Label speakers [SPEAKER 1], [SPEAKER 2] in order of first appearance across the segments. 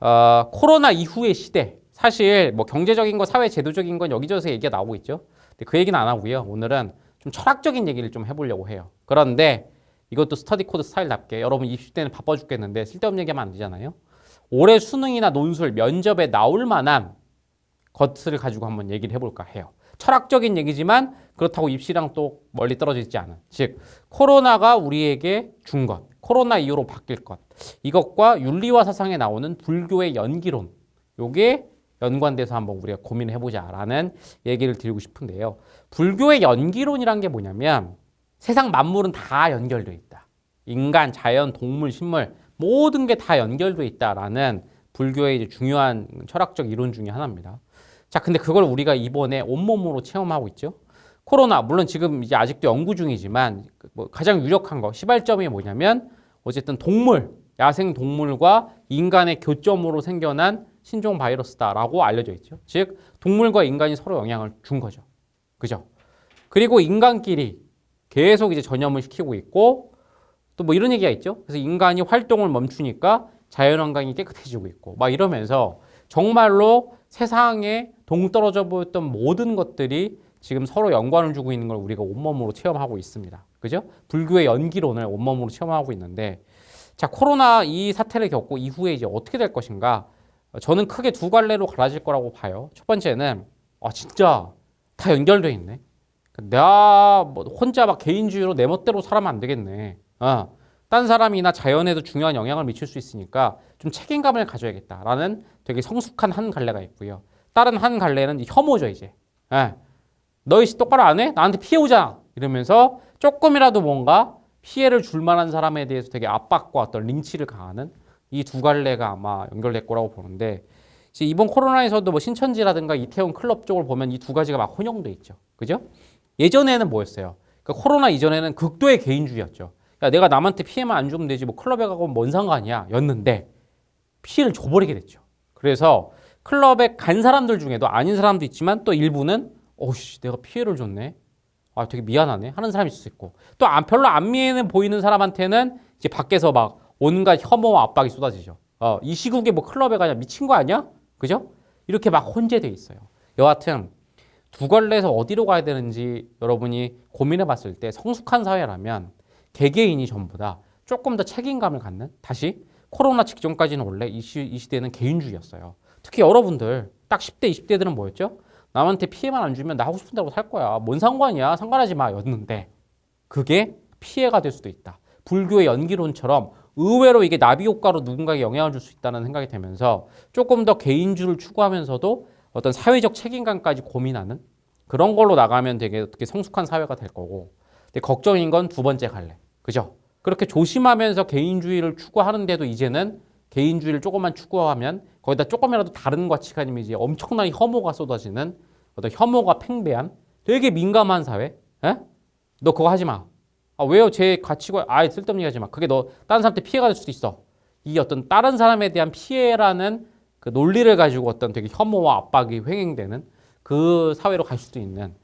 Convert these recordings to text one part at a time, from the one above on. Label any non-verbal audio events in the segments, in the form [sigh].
[SPEAKER 1] 어, 코로나 이후의 시대. 사실 뭐 경제적인 거, 사회 제도적인 건 여기저기서 얘기가 나오고 있죠. 근데 그 얘기는 안 하고요. 오늘은 좀 철학적인 얘기를 좀 해보려고 해요. 그런데 이것도 스터디 코드 스타일답게 여러분 입시 때는 바빠 죽겠는데 쓸데없는 얘기하면 안 되잖아요. 올해 수능이나 논술, 면접에 나올 만한 것을 가지고 한번 얘기를 해볼까 해요. 철학적인 얘기지만 그렇다고 입시랑 또 멀리 떨어져 있지 않은. 즉, 코로나가 우리에게 준 것, 코로나 이후로 바뀔 것, 이것과 윤리와 사상에 나오는 불교의 연기론, 요게 연관돼서 한번 우리가 고민을 해보자라는 얘기를 드리고 싶은데요. 불교의 연기론이란 게 뭐냐면 세상 만물은 다 연결돼 있다. 인간, 자연, 동물, 식물 모든 게 다 연결돼 있다라는 불교의 이제 중요한 철학적 이론 중에 하나입니다. 자, 근데 그걸 우리가 이번에 온몸으로 체험하고 있죠. 코로나 물론 지금 이제 아직도 연구 중이지만 뭐 가장 유력한 거 시발점이 뭐냐면 어쨌든 동물, 야생 동물과 인간의 교점으로 생겨난 신종 바이러스다라고 알려져 있죠. 즉 동물과 인간이 서로 영향을 준 거죠. 그죠? 그리고 인간끼리 계속 이제 전염을 시키고 있고 또 뭐 이런 얘기가 있죠. 그래서 인간이 활동을 멈추니까 자연 환경이 깨끗해지고 있고 막 이러면서 정말로 세상에 동떨어져 보였던 모든 것들이 지금 서로 연관을 주고 있는 걸 우리가 온몸으로 체험하고 있습니다. 그죠? 불교의 연기론을 온몸으로 체험하고 있는데 자, 코로나 이 사태를 겪고 이후에 이제 어떻게 될 것인가? 저는 크게 두 갈래로 갈라질 거라고 봐요. 첫 번째는 아, 진짜 다 연결돼 있네. 내가 뭐 혼자 막 개인주의로 내 멋대로 살면 안 되겠네. 어. 딴 사람이나 자연에도 중요한 영향을 미칠 수 있으니까 좀 책임감을 가져야겠다라는 되게 성숙한 한 갈래가 있고요. 다른 한 갈래는 혐오죠 이제. 예. 너희 씨 똑바로 안 해? 나한테 피해 오잖아. 이러면서 조금이라도 뭔가 피해를 줄 만한 사람에 대해서 되게 압박과 어떤 린치를 가하는 이 두 갈래가 아마 연결될 거라고 보는데 이번 코로나에서도 뭐 신천지라든가 이태원 클럽 쪽을 보면 이 두 가지가 막 혼용돼 있죠. 그죠? 예전에는 뭐였어요? 그러니까 코로나 이전에는 극도의 개인주의였죠. 야, 내가 남한테 피해만 안 주면 되지 뭐 클럽에 가고 뭔 상관이야 였는데 피해를 줘버리게 됐죠. 그래서 클럽에 간 사람들 중에도 아닌 사람도 있지만 또 일부는 어우씨 내가 피해를 줬네. 아 되게 미안하네 하는 사람이 있을 수 있고 또 안, 별로 안 미해 보이는 사람한테는 이제 밖에서 막 온갖 혐오와 압박이 쏟아지죠. 어, 이 시국에 뭐 클럽에 가냐 미친 거 아니야? 그죠? 이렇게 막 혼재돼 있어요. 여하튼 두 갈래에서 어디로 가야 되는지 여러분이 고민해 봤을 때 성숙한 사회라면 개개인이 전부 다 조금 더 책임감을 갖는 다시 코로나 직전까지는 원래 이, 시, 이 시대는 개인주의였어요. 특히 여러분들 딱 10대, 20대들은 뭐였죠? 남한테 피해만 안 주면 나 하고 싶은 대로 살 거야. 뭔 상관이야? 상관하지 마. 였는데 그게 피해가 될 수도 있다. 불교의 연기론처럼 의외로 이게 나비 효과로 누군가에게 영향을 줄 수 있다는 생각이 되면서 조금 더 개인주를 추구하면서도 어떤 사회적 책임감까지 고민하는 그런 걸로 나가면 되게 어떻게 성숙한 사회가 될 거고 근데 걱정인 건 두 번째 갈래. 그죠? 그렇게 조심하면서 개인주의를 추구하는데도 이제는 개인주의를 조금만 추구하면 거기다 조금이라도 다른 가치관이면 이제 엄청난 혐오가 쏟아지는 어떤 혐오가 팽배한 되게 민감한 사회. 에? 너 그거 하지 마. 아, 왜요? 제 가치관 아예 쓸데없는 얘기 하지 마. 그게 너 다른 사람한테 피해가 될 수도 있어. 이 어떤 다른 사람에 대한 피해라는 그 논리를 가지고 어떤 되게 혐오와 압박이 횡행되는 그 사회로 갈 수도 있는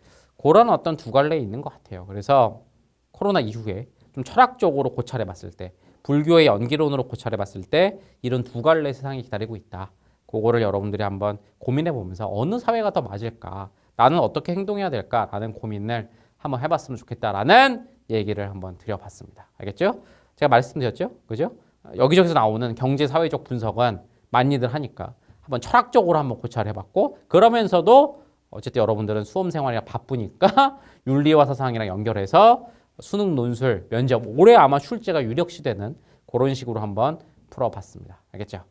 [SPEAKER 1] 그런 어떤 두 갈래에 있는 것 같아요. 그래서 코로나 이후에 좀 철학적으로 고찰해 봤을 때 불교의 연기론으로 고찰해 봤을 때 이런 두 갈래 세상이 기다리고 있다. 그거를 여러분들이 한번 고민해 보면서 어느 사회가 더 맞을까? 나는 어떻게 행동해야 될까 라는 고민을 한번 해봤으면 좋겠다라는 얘기를 한번 드려봤습니다. 알겠죠? 제가 말씀드렸죠? 그죠? 여기저기서 나오는 경제 사회적 분석은 많이들 하니까 한번 철학적으로 한번 고찰해봤고 그러면서도 어쨌든 여러분들은 수험 생활이라 바쁘니까 [laughs] 윤리와 사상이랑 연결해서 수능 논술 면접 올해 아마 출제가 유력시되는 그런 식으로 한번 풀어봤습니다. 알겠죠?